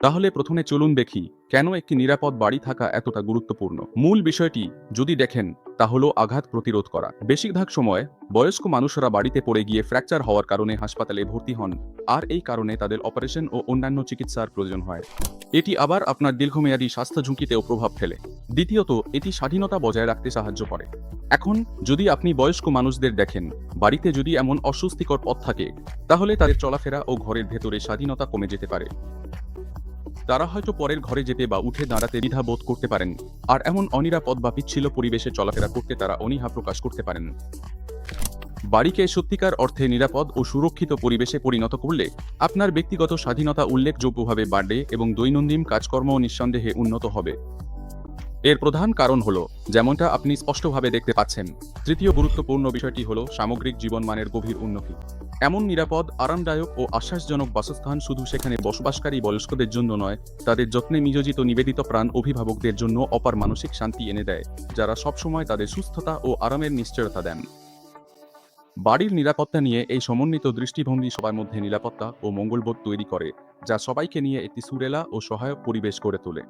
তাহলে প্রথমে চলুন দেখি কেন একটি নিরাপদ বাড়ি থাকা এতটা গুরুত্বপূর্ণ। মূল বিষয়টি যদি দেখেন তা হলো আঘাত প্রতিরোধ করা। বেশিরভাগ সময় বয়স্ক মানুষরা বাড়িতে পড়ে গিয়ে ফ্র্যাকচার হওয়ার কারণে হাসপাতালে ভর্তি হন, আর এই কারণে তাদের অপারেশন ও অন্যান্য চিকিৎসার প্রয়োজন হয়। এটি আবার আপনার দীর্ঘমেয়াদী স্বাস্থ্য ঝুঁকিতেও প্রভাব ফেলে। দ্বিতীয়ত, এটি স্বাধীনতা বজায় রাখতে সাহায্য করে। এখন, যদি আপনি বয়স্ক মানুষদের দেখেন, বাড়িতে যদি এমন অস্বস্তিকর পথ থাকে, তাহলে তাদের চলাফেরা ও ঘরের ভেতরে স্বাধীনতা কমে যেতে পারে। তারা হয়তো পরের ঘরে যেতে বা উঠে দাঁড়াতে দ্বিধা বোধ করতে পারেন। আর এমন অনিরাপদ বা পিচ্ছিল পরিবেশে চলাফেরা করতে তারা অনীহা প্রকাশ করতে পারেন। বাড়িকে সত্যিকার অর্থে নিরাপদ ও সুরক্ষিত পরিবেশে পরিণত করলে আপনার ব্যক্তিগত স্বাধীনতা উল্লেখযোগ্যভাবে বাড়বে এবং দৈনন্দিন কাজকর্ম নিঃসন্দেহে উন্নত হবে। এর প্রধান কারণ হল, যেমনটা আপনি স্পষ্টভাবে দেখতে পাচ্ছেন, তৃতীয় গুরুত্বপূর্ণ বিষয়টি হল সামগ্রিক জীবনমানের গভীর উন্নতি। এমন নিরাপদ, আরামদায়ক ও আশ্বাসজনক বাসস্থান শুধু সেখানে বসবাসকারী বয়স্কদের জন্য নয়, তাদের যত্নে নিয়োজিত নিবেদিত প্রাণ অভিভাবকদের জন্য অপার মানসিক শান্তি এনে দেয়, যারা সবসময় তাদের সুস্থতা ও আরামের নিশ্চয়তা দেন। বাড়ির নিরাপত্তা নিয়ে এই সমন্বিত দৃষ্টিভঙ্গি সবার মধ্যে নিরাপত্তা ও মঙ্গলবোধ তৈরি করে, যা সবাইকে নিয়ে একটি সুরেলা ও সহায়ক পরিবেশ গড়ে তোলে।